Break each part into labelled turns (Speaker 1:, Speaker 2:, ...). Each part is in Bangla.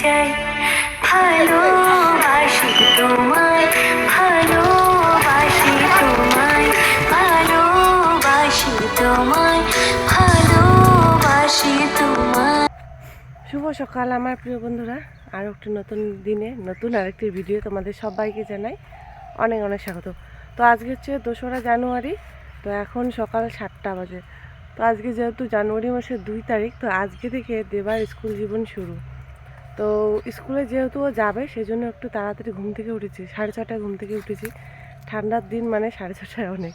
Speaker 1: চাই। ভালোবাসি তোমায় ভালোবাসি তোমায় ভালোবাসি তোমায় ভালোবাসি তোমায়।
Speaker 2: শুভ সকাল আমার প্রিয় বন্ধুরা। আর একটি নতুন দিনে নতুন আরেকটি ভিডিও তোমাদের সবাইকে জানাই অনেক অনেক স্বাগত। তো আজকে হচ্ছে দোসরা জানুয়ারি, তো এখন সকাল সাতটা বাজে। তো আজকে যেহেতু জানুয়ারি মাসের দুই তারিখ, তো আজকে থেকে দেবার স্কুল জীবন শুরু। তো স্কুলে যেহেতু ও যাবে, সেজন্য একটু তাড়াতাড়ি ঘুম থেকে উঠেছি। সাড়ে ছটায় ঘুম থেকে উঠেছি। ঠান্ডার দিন মানে সাড়ে ছটায় অনেক।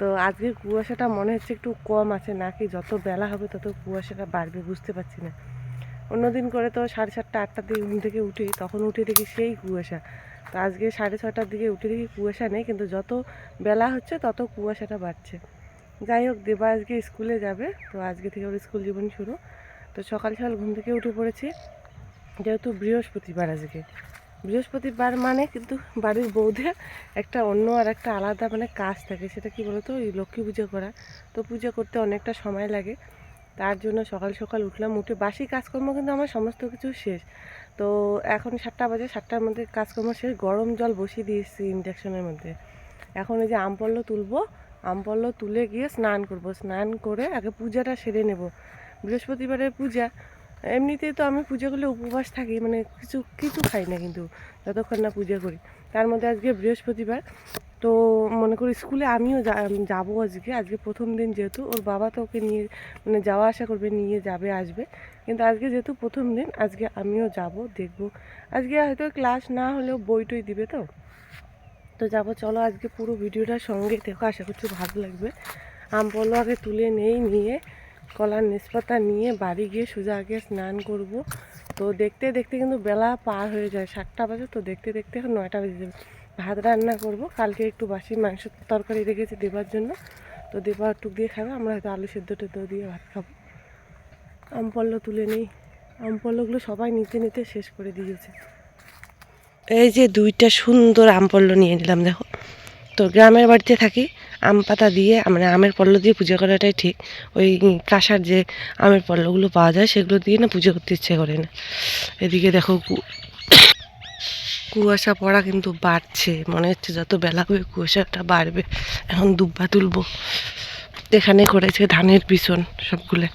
Speaker 2: তো আজকে কুয়াশাটা মনে হচ্ছে একটু কম আছে নাকি যত বেলা হবে তত কুয়াশাটা বাড়বে বুঝতে পারছি না। অন্যদিন করে তো সাড়ে সাতটা, আটটার দিকে ঘুম থেকে উঠি, তখন উঠে দেখি সেই কুয়াশা। তো আজকে সাড়ে ছটার দিকে উঠে দেখি কুয়াশা নেই, কিন্তু যত বেলা হচ্ছে তত কুয়াশাটা বাড়ছে। যাই হোক, দেবা আজকে স্কুলে যাবে, তো আজকে থেকে ওর স্কুল জীবন শুরু। তো সকাল সকাল ঘুম থেকে উঠে পড়েছি। যেহেতু বৃহস্পতিবার আজকে। বৃহস্পতিবার মানে কিন্তু বাড়ির বৌদের একটা অন্য আর একটা আলাদা মানে কাজ থাকে, সেটা কি বলতো? ওই লক্ষ্মী পুজো করা। তো পুজো করতে অনেকটা সময় লাগে। তার জন্য সকাল সকাল উঠলাম, উঠে বাসি কাজকর্ম কিন্তু আমার সমস্ত কিছু শেষ। তো এখন সাতটা বাজে, সাতটার মধ্যে কাজকর্ম শেষ, গরম জল বসিয়ে দিয়েছি ইন্ডাকশনের মধ্যে। এখন এই যে আমপল্ল তুলবো আমপল্ল তুলে গিয়ে স্নান করব। স্নান করে আগে পূজাটা সেরে নেব। বৃহস্পতিবারের পূজা এমনিতেই তো আমি পুজো করলে উপবাস থাকি মানে কিছু কিছু খাই না কিন্তু, যতক্ষণ না পূজা করি। তার মধ্যে আজকে বৃহস্পতিবার, তো মনে করি স্কুলে আমিও যাব আজকে। আজকে প্রথম দিন যেহেতু, ওর বাবা তো ওকে নিয়ে মানে যাওয়া আসা করবে, নিয়ে যাবে, আসবে। কিন্তু আজকে যেহেতু প্রথম দিন, আজকে আমিও যাব, দেখব। আজকে হয়তো ক্লাস না হলেও বই টই দিবে তো। তো যাব, চলো আজকে পুরো ভিডিওটার সঙ্গে দেখো আশা করছি ভালো লাগবে। আম পলো আগে তুলে নেই নিয়ে। কলার নিষ্পাতা নিয়ে বাড়ি গিয়ে সোজা আগে স্নান করব। তো দেখতে দেখতে কিন্তু বেলা পার হয়ে যায়, সাতটা বাজে। তো দেখতে দেখতে এখন নয়টা বেজে যাবে। ভাত রান্না করব। কালকে একটু বাসি মাংস তরকারি রেখেছি দেবার জন্য। তো দেবা টুক দিয়ে খাবে, আমরা হয়তো আলু সেদ্ধ টেদ্ধ দিয়ে ভাত খাব। আমপল্ল তুলে নেই। আমপল্লগুলো সবাই নিতে নিতে শেষ করে দিয়েছে। এই যে দুইটা সুন্দর আম পল্ল নিয়ে নিলাম, দেখো। তো গ্রামের বাড়িতে থাকি। আম পাতা দিয়ে মানে আমের পল্ল দিয়ে পুজো করাটাই ঠিক। ওই কাঁসার যে আমের পল্লগুলো পাওয়া যায়, সেগুলো দিয়ে না পুজো করতে ইচ্ছে করে না। এদিকে দেখো কুয়াশা পড়া কিন্তু বাড়ছে। মনে হচ্ছে যত বেলা হবে কুয়াশাটা বাড়বে। এখন দুব্বা তুলবো। এখানে করেছে ধানের পিছন সবগুলো।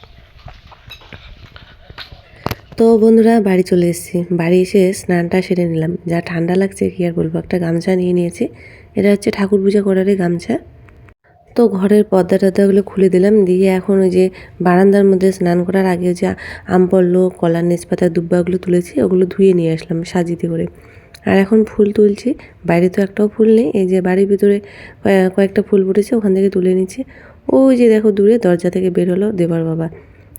Speaker 2: তো বন্ধুরা, বাড়ি চলে এসেছি। বাড়ি এসে স্নানটা সেরে নিলাম। যা ঠান্ডা লাগছে কি আর বলব? একটা গামছা নিয়ে নিয়েছি। এটা হচ্ছে ঠাকুর পূজা করারই গামছা। তো ঘরের পর্দা টর্দাগুলো খুলে দিলাম। দিয়ে এখন ওই যে বারান্দার মধ্যে স্নান করার আগে যে আম পড়ল, কলার নিচপাতা দুব্বাগুলো তুলেছি, ওগুলো ধুয়ে নিয়ে আসলাম সাজিতে করে। আর এখন ফুল তুলছি। বাইরে তো একটাও ফুল নেই। এই যে বাড়ির ভিতরে কয়েকটা ফুল ফুটেছে, ওখান থেকে তুলে নিচ্ছি। ওই যে দেখো দূরে দরজা থেকে বের হলো দেবার বাবা।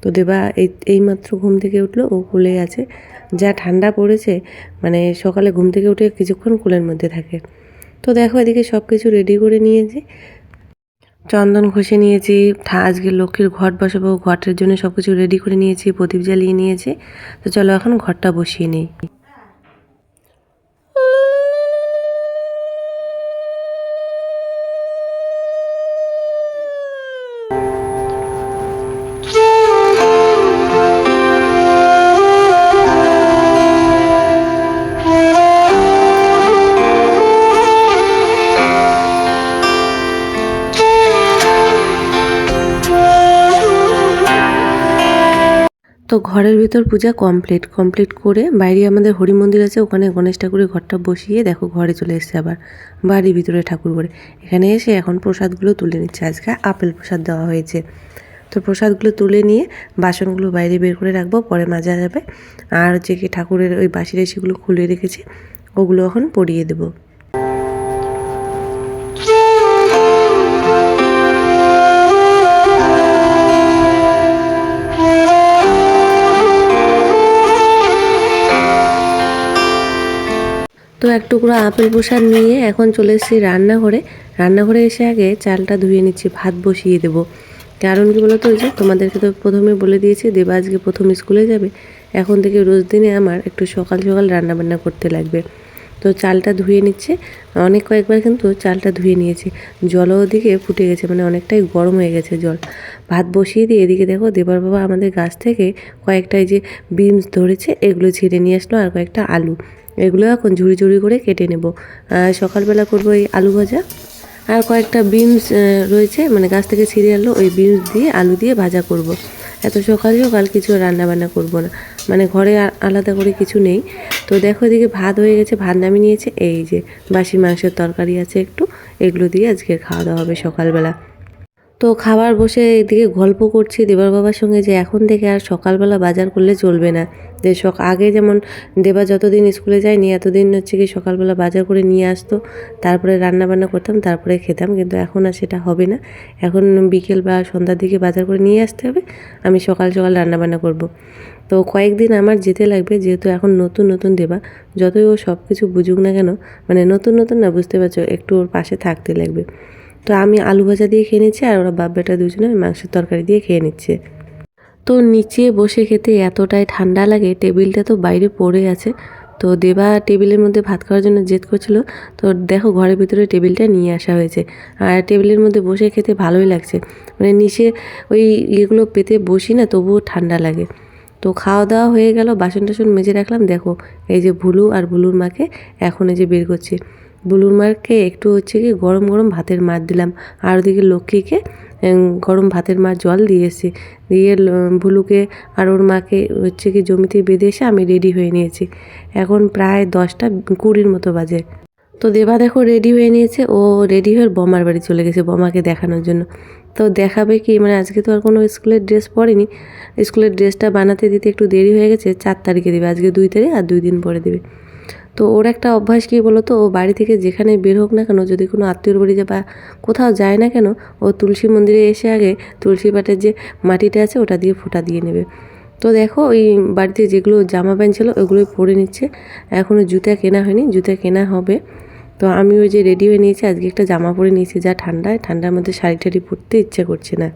Speaker 2: তো দেবা এই, এইমাত্র ঘুম থেকে উঠল, ও কুলে আছে। যা ঠান্ডা পড়েছে মানে সকালে ঘুম থেকে উঠে কিছুক্ষণ কুলের মধ্যে থাকে। তো দেখো এদিকে সব কিছু রেডি করে নিয়েছি। চন্দন ঘষে নিয়েছি আজকে লক্ষ্মীর ঘট বসাবো, ঘটের জন্য সব কিছু রেডি করে নিয়েছি, প্রদীপ জ্বালিয়ে নিয়েছি। তো চলো এখন ঘরটা বসিয়ে নিই। ঘরের ভিতর পূজা কমপ্লিট কমপ্লিট করে বাইরে আমাদের হরি মন্দির আছে, ওখানে গণেশ ঠাকুরের ঘরটা বসিয়ে দেখো ঘরে চলে এসেছে আবার বাড়ির ভিতরে ঠাকুর করে এখানে এসে এখন প্রসাদগুলো তুলে নিচ্ছে। আজকে আপেল প্রসাদ দেওয়া হয়েছে। তো প্রসাদগুলো তুলে নিয়ে বাসনগুলো বাইরে বের করে রাখব, পরে মাজা যাবে। আর হচ্ছে কি ঠাকুরের ওই বাসি রাশিগুলো খুলে রেখেছি, ওগুলো এখন পরিয়ে দেবো। তো এক টুকরো আপেল প্রসাদ নিয়ে এখন চলে এসেছি রান্নাঘরে। রান্নাঘরে এসে আগে চালটা ধুয়ে নিচ্ছি, ভাত বসিয়ে দেবো। কারণ কি বলতো ওই যে তোমাদেরকে তো প্রথমে বলে দিয়েছি, দেবা আজকে প্রথম স্কুলে যাবে। এখন থেকে রোজ দিনে আমার একটু সকাল সকাল রান্না বান্না করতে লাগবে। তো
Speaker 3: চালটা ধুয়ে নিচ্ছে। অনেক কয়েকবার কিন্তু চালটা ধুয়ে নিয়েছে। জলও ওদিকে ফুটে গেছে মানে অনেকটাই গরম হয়ে গেছে জল। ভাত বসিয়ে দিয়ে এদিকে দেখো দেবার বাবা আমাদের গাছ থেকে কয়েকটা এই যে বিনস ধরেছে, এগুলো ছিঁড়ে নিয়ে আসলো আর কয়েকটা আলু। এগুলো এখন ঝুড়ি ঝুড়ি করে কেটে নেব। সকালবেলা করব এই আলু ভাজা। আর কয়েকটা বিনস রয়েছে মানে গাছ থেকে ছিঁড়ে আনলো, ওই বিনস দিয়ে আলু দিয়ে ভাজা করব। এত সকাল সকাল কিছু রান্না বান্না করব না। মানে ঘরে আলাদা করে কিছু নেই। তো দেখো এদিকে ভাত হয়ে গেছে, ভাত নামিয়ে নিয়েছে। এই যে বাসি মাংসের তরকারি আছে একটু, এগুলো দিয়ে আজকে খাওয়া দাওয়া হবে সকালবেলা। তো খাবার বসে এদিকে গল্প করছি দেবার বাবার সঙ্গে যে এখন থেকে আর সকালবেলা বাজার করলে চলবে না। যে সক আগে যেমন দেবা যতদিন স্কুলে যায়নি, এতদিন হচ্ছে কি সকালবেলা বাজার করে নিয়ে আসতো, তারপরে রান্না বান্না করতাম, তারপরে খেতাম, কিন্তু এখন আর সেটা হবে না। এখন বিকেল বা সন্ধ্যার দিকে বাজার করে নিয়ে আসতে হবে, আমি সকাল সকাল রান্নাবান্না করব। তো কয়েকদিন আমার যেতে লাগবে, যেহেতু এখন নতুন নতুন দেবা, যতই ও সব কিছু বুঝুক না কেন মানে নতুন নতুন না, বুঝতে পারছ, একটু ওর পাশে থাকতে লাগবে। তো আমি আলু ভাজা দিয়ে খেয়ে নিচ্ছি আর ওরা বাপ বেটা দুজনে মাংসের তরকারি দিয়ে খেয়ে নিচ্ছে। তো নিচে বসে খেতে এতটাই ঠান্ডা লাগে, টেবিলটা তো বাইরে পড়ে আছে। তো দেবা টেবিলের মধ্যে ভাত খাওয়ার জন্য জেদ করছিল। তো দেখো ঘরের ভিতরে টেবিলটা নিয়ে আসা হয়েছে। আর টেবিলের মধ্যে বসে খেতে ভালোই লাগছে। মানে নিচে ওই ইয়েগুলো পেতে বসি না, তবুও ঠান্ডা লাগে। তো খাওয়া দাওয়া হয়ে গেল বাসন টাসন মেজে রাখলাম। দেখো এই যে ভুলু আর ভুলুর মাকে এখন এই যে বের করছি। বুলুর মাকে একটু হচ্ছে কি গরম গরম ভাতের মার দিলাম। আর ওদিকে লক্ষ্মীকে গরম ভাতের মার জল দিয়েছি দিয়ে ভুলুকে আর ওর মাকে হচ্ছে কি জমিতে বেঁধে এসে আমি রেডি হয়ে নিয়েছি। এখন প্রায় দশটা কুড়ির মতো বাজে। তো দেবা দেখো রেডি হয়ে নিয়েছে, ও রেডি হয়ে বমার বাড়ি চলে গেছে বমাকে দেখানোর জন্য। তো দেখাবে কি মানে আজকে তো আর কোনো স্কুলের ড্রেস পরেনি। স্কুলের ড্রেসটা বানাতে দিতে একটু দেরি হয়ে গেছে, চার তারিখে দেবে, আজকে দুই তারিখ আর দুই দিন পরে দেবে। তো ওর একটা অভ্যাস কী বলো তো ও বাড়ি থেকে যেখানে বের হোক না কেন, যদি কোনো আত্মীয়র বাড়ি বা কোথাও যায় না কেন, ও তুলসী মন্দিরে এসে আগে তুলসী পাটের যে মাটিটা আছে, ওটা দিয়ে ফোঁটা দিয়ে নেবে। তো দেখো, ওই বাড়িতে যেগুলো জামা প্যান্ট ছিল, ওগুলোই পরে নিচ্ছে। এখনও জুতা কেনা হয়নি, জুতা কেনা হবে। তো আমি ওই যে রেডি হয়ে নিয়েছি, আজকে একটা জামা পরে নিয়েছি, যা ঠান্ডায়, ঠান্ডার মধ্যে শাড়ি টাড়ি পরতে ইচ্ছে করছে না।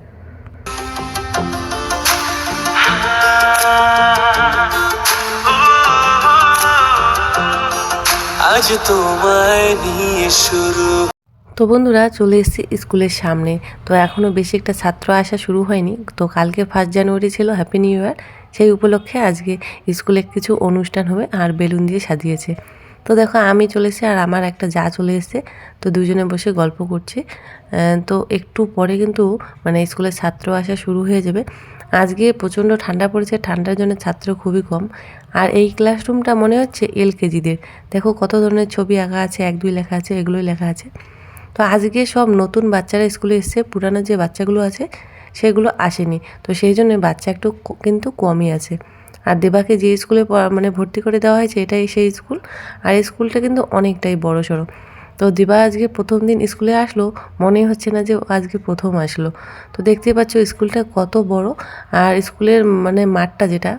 Speaker 4: আজ তোমায় নিয়ে শুরু।
Speaker 3: তো বন্ধুরা, চলে এসেছি স্কুলের সামনে। তো এখনও বেশি একটা ছাত্র আসা শুরু হয়নি। তো কালকে ফার্স্ট জানুয়ারি ছিল হ্যাপি নিউ ইয়ার সেই উপলক্ষে আজকে স্কুলে কিছু অনুষ্ঠান হবে আর বেলুন দিয়ে সাজিয়েছে। তো দেখো, আমি চলে এসেছি আর আমার একটা যা চলে এসেছে। তো দুজনে বসে গল্প করছি। তো একটু পরে কিন্তু মানে স্কুলের ছাত্র আসা শুরু হয়ে যাবে। আজকে প্রচণ্ড ঠান্ডা পড়েছে, ঠান্ডার জন্য ছাত্র খুবই কম। আর এই ক্লাসরুমটা মনে হচ্ছে এল কেজিদের। দেখো কত ধরনের ছবি আঁকা আছে, এক দুই লেখা আছে, এগুলোই লেখা আছে। তো আজকে সব নতুন বাচ্চারা স্কুলে এসছে, পুরানো যে বাচ্চাগুলো আছে, সেগুলো আসেনি। তো সেই জন্য বাচ্চা একটু কিন্তু কমই আছে। আর দেবাকে যে স্কুলে মানে ভর্তি করে দেওয়া হয়েছে, এটাই সেই স্কুল। আর স্কুলটা কিন্তু অনেকটাই বড় সড়ো তো দিবা আজকে প্রথম দিন স্কুলে আসলো মনে হচ্ছে না যে আজকে প্রথম আসলো। তো দেখতেই পাচ্ছ স্কুলটা কত বড় আর স্কুলের মানে মাঠটা যেটা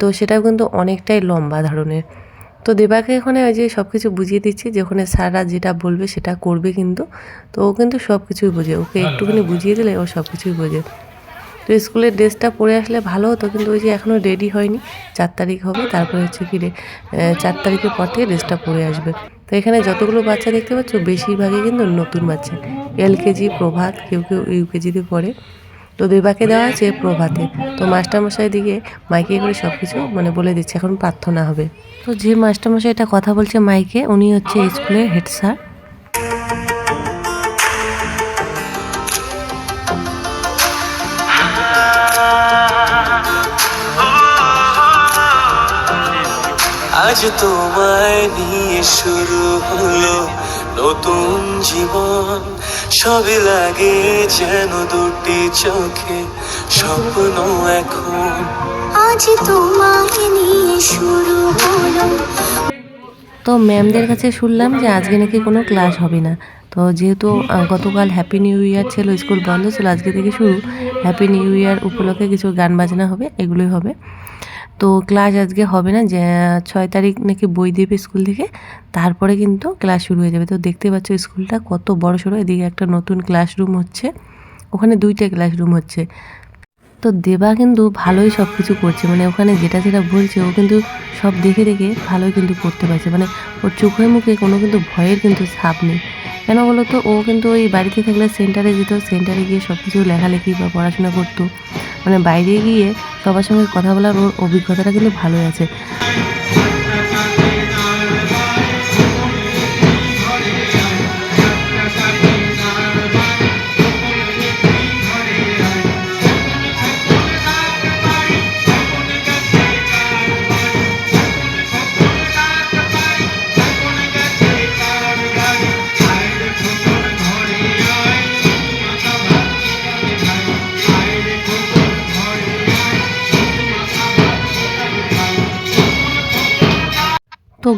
Speaker 3: তো সেটাও কিন্তু অনেকটাই লম্বা ধরনের। তো দেবাকে এখানে ওই যে সব কিছু বুঝিয়ে দিচ্ছি যে ওখানে স্যাররা যেটা বলবে সেটা করবে কিন্তু, তো ও কিন্তু সব কিছুই বোঝে। ওকে একটুখানি বুঝিয়ে দিলে ও সব কিছুই বোঝে। তো স্কুলের ড্রেসটা পরে আসলে ভালো হতো কিন্তু ওই যে এখনও রেডি হয়নি, চার তারিখ হবে, তারপরে হচ্ছে কি চার তারিখের পর থেকে ড্রেসটা পরে আসবে। তো এখানে যতগুলো বাচ্চা দেখতে পাচ্ছ, বেশিরভাগই কিন্তু নতুন বাচ্চা। এলকেজি প্রভাত, কেউ কেউ ইউকেজিতে পড়ে। তো দেবাকে দেওয়া আছে প্রভাতে। তো মাস্টারমশাই দিকে মাইকে করে সব কিছু মানে বলে দিচ্ছে, এখন প্রার্থনা হবে। তো যে মাস্টারমশাই এটা কথা বলছে মাইকে, উনি হচ্ছে স্কুলের হেড স্যার।
Speaker 4: আজ তোমায় নিয়ে শুরু হলো নতুন জীবন। সবই লাগে যেন দুটি চোখে স্বপ্ন এখন।
Speaker 1: আজ তোমায় নিয়ে শুরু হলো।
Speaker 3: তো ম্যামদের কাছে শুনলাম যে আজকে নাকি কোনো ক্লাস হবে না। তো যেহেতু গতকাল হ্যাপি নিউ ইয়ার ছিল স্কুল বন্ধ ছিল আজকে থেকে শুরু। হ্যাপি নিউ ইয়ার উপলক্ষে কিছু গান বাজনা হবে এগুলোই হবে। তো ক্লাস আজকে হবে না, যে, ছয় তারিখ নাকি বই দেবে স্কুল থেকে, তারপরে কিন্তু ক্লাস শুরু হয়ে যাবে। তো দেখতে পাচ্ছ স্কুলটা কত বড় সড়ো এদিকে একটা নতুন ক্লাসরুম হচ্ছে, ওখানে দুইটা ক্লাসরুম হচ্ছে। তো দেবা কিন্তু ভালোই সব কিছু করছে। মানে ওখানে যেটা যেটা বলছে, ও কিন্তু সব দেখে দেখে ভালোই কিন্তু করতে পারছে। মানে ওর চোখে মুখে কোনো কিন্তু ভয়ের কিন্তু ছাপ নেই। কেন বলো তো ও কিন্তু ওই বাড়িতে থাকলে সেন্টারে যেত, সেন্টারে গিয়ে সব কিছু লেখালেখি বা পড়াশোনা করতো। মানে বাইরে গিয়ে সবার সঙ্গে কথা বলার ওর অভিজ্ঞতাটা কিন্তু ভালোই আছে।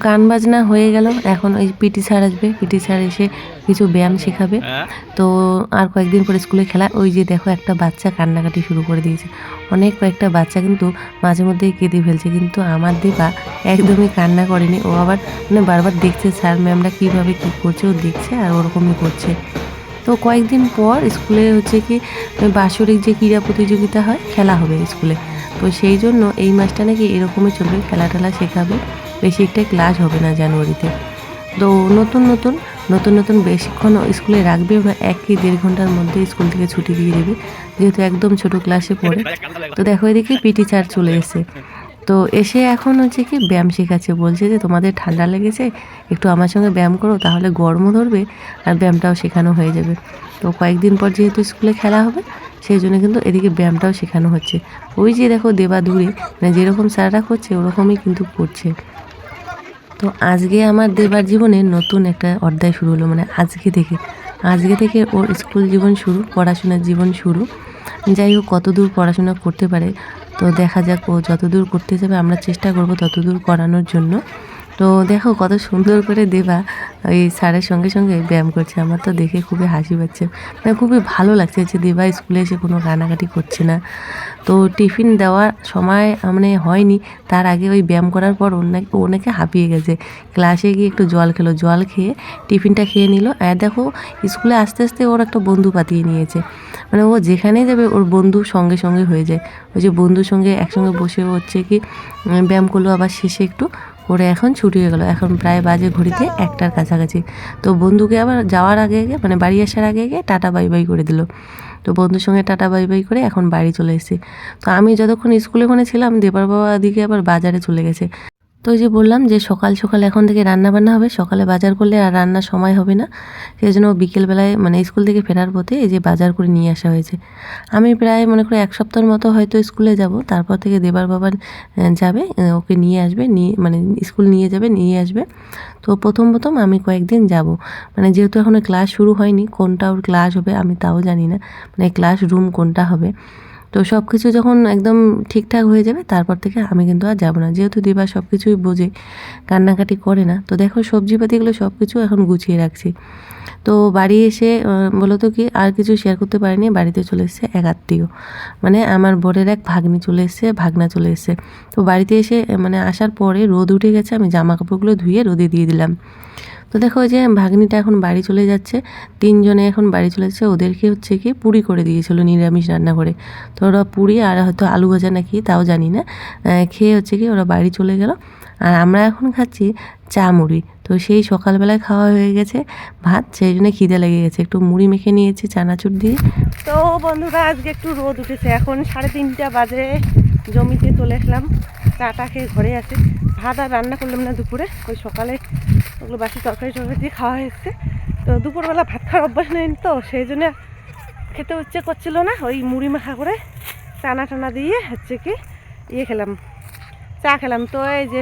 Speaker 3: গান বাজনা হয়ে গেল। এখন ওই পিটি স্যার আসবে। পিটি স্যার এসে কিছু ব্যায়াম শেখাবে। তো আর কয়েকদিন পরে স্কুলে খেলা। ওই যে দেখো একটা বাচ্চা কান্নাকাটি শুরু করে দিয়েছে। অনেক কয়েকটা বাচ্চা কিন্তু মাঝে মধ্যেই কেঁদে ফেলছে। কিন্তু আমার দেবা একদমই কান্না করেনি। ও আবার মানে বারবার দেখছে স্যার ম্যামরা কীভাবে কী করছে? ও দেখছে আর ওরকমই করছে। তো কয়েকদিন পর স্কুলে হচ্ছে কি বাৎসরিক যে ক্রীড়া প্রতিযোগিতা হয় খেলা হবে স্কুলে। তো সেই জন্য এই মাসটা নাকি এরকমই চলবে খেলা টেলা শেখাবে। বেশি একটা ক্লাস হবে না জানুয়ারিতে। তো নতুন নতুন নতুন নতুন বেশিক্ষণ স্কুলে রাখবে বা এক কি দেড় ঘণ্টার মধ্যে স্কুল থেকে ছুটি দিয়ে দেবে, যেহেতু একদম ছোট ক্লাসে পড়ে। তো দেখো এদিকে পিটি চার চলে এসে তো এসে এখন হচ্ছে কি ব্যায়াম শেখাচ্ছে, বলছে যে তোমাদের ঠান্ডা লেগেছে, একটু আমার সঙ্গে ব্যায়াম করো, তাহলে গরমও ধরবে আর ব্যায়ামটাও শেখানো হয়ে যাবে। তো কয়েকদিন পর যেহেতু স্কুলে খেলা হবে, সেই জন্য কিন্তু এদিকে ব্যায়ামটাও শেখানো হচ্ছে। ওই যে দেখো দেবা দূরে মানে যেরকম স্যাররা করছে, ওরকমই কিন্তু করছে। তো আজকে আমার দেবার জীবনে নতুন একটা অধ্যায় শুরু হলো মানে আজকে থেকে। আজকে থেকে ওর স্কুল জীবন শুরু, পড়াশোনার জীবন শুরু। যাই হোক, কতদূর পড়াশোনা করতে পারে, তো দেখা যাক ও যতদূর করতে যাবে, আমরা চেষ্টা করব ততদূর করানোর জন্য। তো দেখো কত সুন্দর করে দেবা। ওই স্যারের সঙ্গে সঙ্গে ব্যায়াম করছে। আমার তো দেখে খুবই হাসি পাচ্ছে। মানে খুবই ভালো লাগছে যে দেবা স্কুলে এসে কোনো কানাকাটি করছে না। তো টিফিন দেওয়ার সময় মানে হয়নি। তার আগে ওই ব্যায়াম করার পর ওর নাকি, ও নাকি হাঁপিয়ে গেছে। ক্লাসে গিয়ে একটু জল খেলো। জল খেয়ে টিফিনটা খেয়ে নিল। আর দেখো, স্কুলে আস্তে আস্তে ওর একটা বন্ধু পাতিয়ে নিয়েছে। মানে ও যেখানেই যাবে, ওর বন্ধু সঙ্গে সঙ্গে হয়ে যায়। ওই যে বন্ধুর সঙ্গে একসঙ্গে বসে হচ্ছে কি ব্যায়াম করল। আবার শেষে একটু করে এখন ছুটি হয়ে গেলো। এখন প্রায় বাজে ঘড়িতে একটার কাছাকাছি। তো বন্ধুকে আবার যাওয়ার আগে আগে মানে বাড়ি আসার আগে আগে টাটা বাই বাই করে দিল। তো বন্ধুর সঙ্গে টাটা বাই বাই করে এখন বাড়ি চলে এসেছি। তো আমি যতক্ষণ স্কুলে ওখানে ছিলাম দেবার বাবা দিকে আবার বাজারে চলে গেছে। তো ওই যে বললাম যে সকাল সকাল এখন থেকে রান্না বান্না হবে, সকালে বাজার করলে আর রান্নার সময় হবে না। সেই জন্য বিকেলবেলায় মানে স্কুল থেকে ফেরার পথে এই যে বাজার করে নিয়ে আসা হয়েছে। আমি প্রায় মনে করি এক সপ্তাহের মতো হয়তো স্কুলে যাব, তারপর থেকে দেবার বাবা যাবে ওকে নিয়ে আসবে, নিয়ে মানে স্কুল নিয়ে যাবে, নিয়ে আসবে। তো প্রথম প্রথম আমি কয়েকদিন যাব। মানে যেহেতু এখনও ক্লাস শুরু হয়নি, কোনটা ওর ক্লাস হবে আমি তাও জানি না। মানে ক্লাস রুম কোনটা হবে। তো সব কিছু যখন একদম ঠিকঠাক হয়ে যাবে তারপর থেকে আমি কিন্তু আর যাব না। যেহেতু দিবা সব কিছুই বোঝে কান্নাকাটি করে না তো দেখো সবজিপাতিগুলো সব কিছু এখন গুছিয়ে রাখছি। তো বাড়ি এসে আহ, বলো তো কি আর কিছু শেয়ার করতে পারিনি বাড়িতে চলে এসেছে এক আত্মীয়। মানে আমার বরের এক ভাগ্নি চলে এসেছে ভাগনা চলে এসেছে। তো বাড়িতে এসে মানে আসার পরে রোদ উঠে গেছে আমি জামা কাপড়গুলো ধুয়ে রোদে দিয়ে দিলাম। তো দেখো যে ভাগ্নিটা এখন বাড়ি চলে যাচ্ছে, তিনজনে এখন বাড়ি চলে যাচ্ছে, ওদেরকে হচ্ছে কি পুরি করে দিয়েছিল নিরামিষ রান্না করে তো ওরা পুরি আর হয়তো আলু ভাজা নাকি, তাও জানি না। খেয়ে হচ্ছে কি ওরা বাড়ি চলে গেল। আর আমরা এখন খাচ্ছি চা মুড়ি। তো সেই সকালবেলায় খাওয়া হয়ে গেছে ভাত, সেই জন্য খিদে লেগে গেছে। একটু মুড়ি মেখে নিয়েছি চানাচুর দিয়ে। তো বন্ধুরা, আজকে একটু রোদ উঠেছে। এখন সাড়ে তিনটা বাজে। জমিতে চলে আসলাম। চাটা খেয়ে ঘরে আছে। ভাত আর রান্না করলাম না দুপুরে। ওই সকালে ওগুলো বাসি তরকারি টরকারি দিয়ে খাওয়া হয়েছে। তো দুপুরবেলা ভাত খাওয়ার অভ্যাস নেই তো, সেই জন্য খেতে ইচ্ছে করছিল না। ওই মুড়ি মাখা করে চানা টানা দিয়ে হচ্ছে কি ইয়ে খেলাম, চা খেলাম। তো এই যে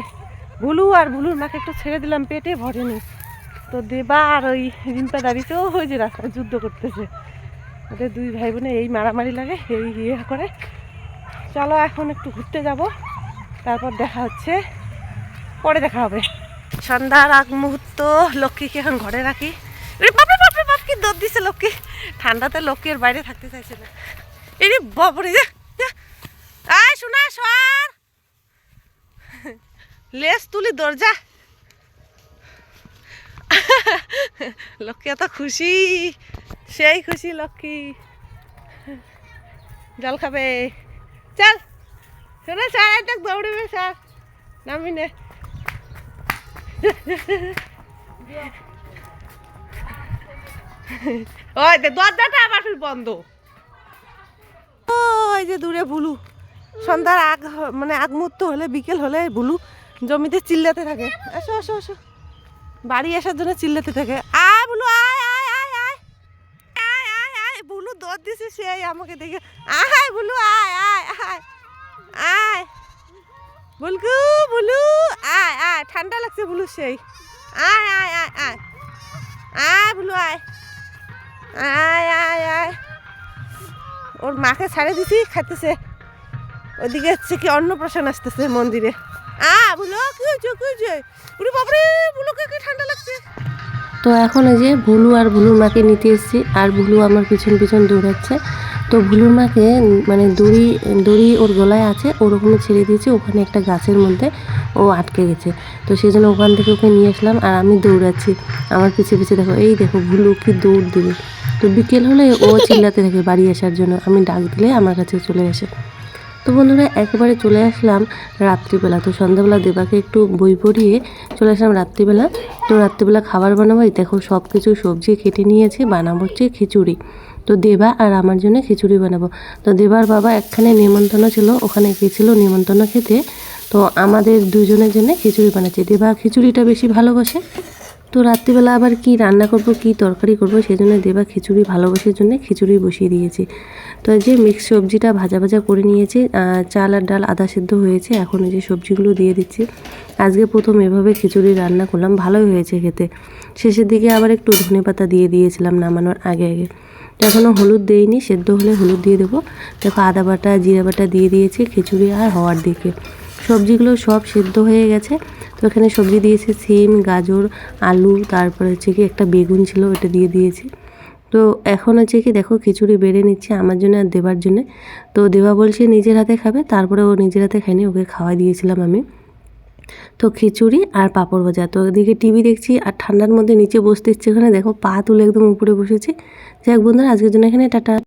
Speaker 3: ভুলু আর ভুলুর মাকে একটু ছেড়ে দিলাম পেটে, ভরেনি। তো দেবা আর ওই রিম্পা দাঁড়িয়েছেও ওই যে রাস্তায় যুদ্ধ করতেছে। ওদের দুই ভাই বোনে এই মারামারি লাগে, এই ইয়ে করে। চলো এখন একটু ঘুরতে যাব। তারপর দেখা হচ্ছে, পরে দেখা হবে। সন্ধ্যার আগ মুহূর্ত, লক্ষ্মীকে এখন ঘরে রাখি। বাপরে বাপরে বাপ কি দৌড় দিছে লক্ষ্মী? ঠান্ডাতে লক্ষ্মী আর বাইরে থাকতে চাইছে না। এরে বাপরে যা। আয় শোনা সর। লেস তুলি দরজা লক্ষ্মী এত খুশি, সেই খুশি লক্ষ্মী। জল খাবে।
Speaker 2: চল, শোনো স্যার একটা দৌড়বে স্যার নামি নে। ওই দে দরজাটা আবার বন্ধ। ওই যে দূরে বুলু সন্ধ্যার আগ মানে আগ মুহূর্ত হলে, বিকেল হলে বুলু জমিতে চিল্লাতে থাকে। আসো আসো আসো। বাড়ি আসার জন্য চিল্লাতে থাকে। আয় বুলু আয় আয় আয় আয়। আয় আয় আয় বুলু দৌড় দিছে, সেই আমাকে দেখে। আয় বুলু আয় আয়। আয় আয়। বুলু, আয় আয়। ঠান্ডা লাগছে বুলু সেই। আয় আয় আয় আয়। আয় বুলু, আয়। আয় আয় আয়। ওর মাকে ছাড়ে দিছি, খাইতেছে। ওদিকে হচ্ছে কি অন্নপ্রাশন আসতেছে মন্দিরে। আ, বুলো কি হয়েছে কি হয়েছে উনি বাপরে, বুলোকে কি ঠান্ডা লাগছে?
Speaker 3: তো এখন এই যে ভুলু আর ভুলুর মাকে নিতে এসেছি, আর ভুলু আমার পিছন পিছন দৌড়াচ্ছে। তো ভুলুর মাকে মানে দড়ি দড়ি ওর গলায় আছে, ওরকমই ছেড়ে দিয়েছি, ওখানে একটা গাছের মধ্যে ও আটকে গেছে। তো সেই জন্য ওখান থেকে ওকে নিয়ে আসলাম, আর আমি দৌড়াচ্ছি। আমার পিছে পিছে দেখো, এই দেখো ভুলু কি দৌড় দেবে। তো বিকেল হলে ও চিল্লাতে থাকে বাড়ি আসার জন্য, আমি ডাক দিলে আমার কাছে চলে আসে। তো বন্ধুরা, একেবারে চলে আসলাম রাত্রিবেলা। তো সন্ধ্যাবেলা দেবাকে একটু বই পড়িয়ে চলে আসলাম রাত্রিবেলা। তো রাত্রিবেলা খাবার বানাবো দেখো সব কিছু সবজি কেটে নিয়েছি, বানাবো হচ্ছে খিচুড়ি। তো দেবা আর আমার জন্য খিচুড়ি বানাবো। তো দেবার বাবা একখানে নিমন্ত্রণ ছিল, ওখানে গেছিল নিমন্ত্রণ খেতে। তো আমাদের দুজনের জন্য খিচুড়ি বানাচ্ছি। দেবা খিচুড়িটা বেশি ভালোবাসে? তো রাত্রিবেলা আবার কি রান্না করব, কি তরকারি করব সেই জন্য দেবা খিচুড়ি ভালোবাসার জন্য খিচুড়ি বসিয়ে দিয়েছি। তো এই যে মিক্স সবজিটা ভাজা ভাজা করে নিয়েছি চাল আর ডাল আদা সেদ্ধ হয়েছে, এখন যে সবজিগুলো দিয়ে দিচ্ছি। আজকে প্রথম এভাবে খিচুড়ি রান্না করলাম, ভালোই হয়েছে খেতে। শেষের দিকে আবার একটু ধনে পাতা দিয়ে দিয়েছিলাম নামানোর আগে আগে। এখনও হলুদ দেইনি, সেদ্ধ হলে হলুদ দিয়ে দেবো। দেখো আদা বাটা, জিরা বাটা দিয়ে দিয়েছি খিচুড়ি আর হওয়ার দিকে। সবজিগুলো সব সেদ্ধ হয়ে গেছে। তো এখানে সবজি দিয়েছি সিম, গাজর, আলু, তারপরে হচ্ছে কি একটা বেগুন ছিল, ওটা দিয়ে দিয়েছি। তো এখন হচ্ছে কি দেখো খিচুড়ি বেড়ে নিচ্ছে আমার জন্য আর দেবার জন্য। তো দেবা বলছে নিজের হাতে খাবে, তারপরে ও নিজের হাতে খায়নি, ওকে খাওয়াই দিয়েছিলাম আমি। তো খিচুড়ি আর পাঁপড় ভাজা, তো ওদিকে টিভি দেখছি আর ঠান্ডার মধ্যে নিচে বসতে ইচ্ছে ওখানে দেখো পা তুলে একদম উপরে বসেছি। যাই হোক বন্ধুরা, আজকের জন্য এখানে, টাটা।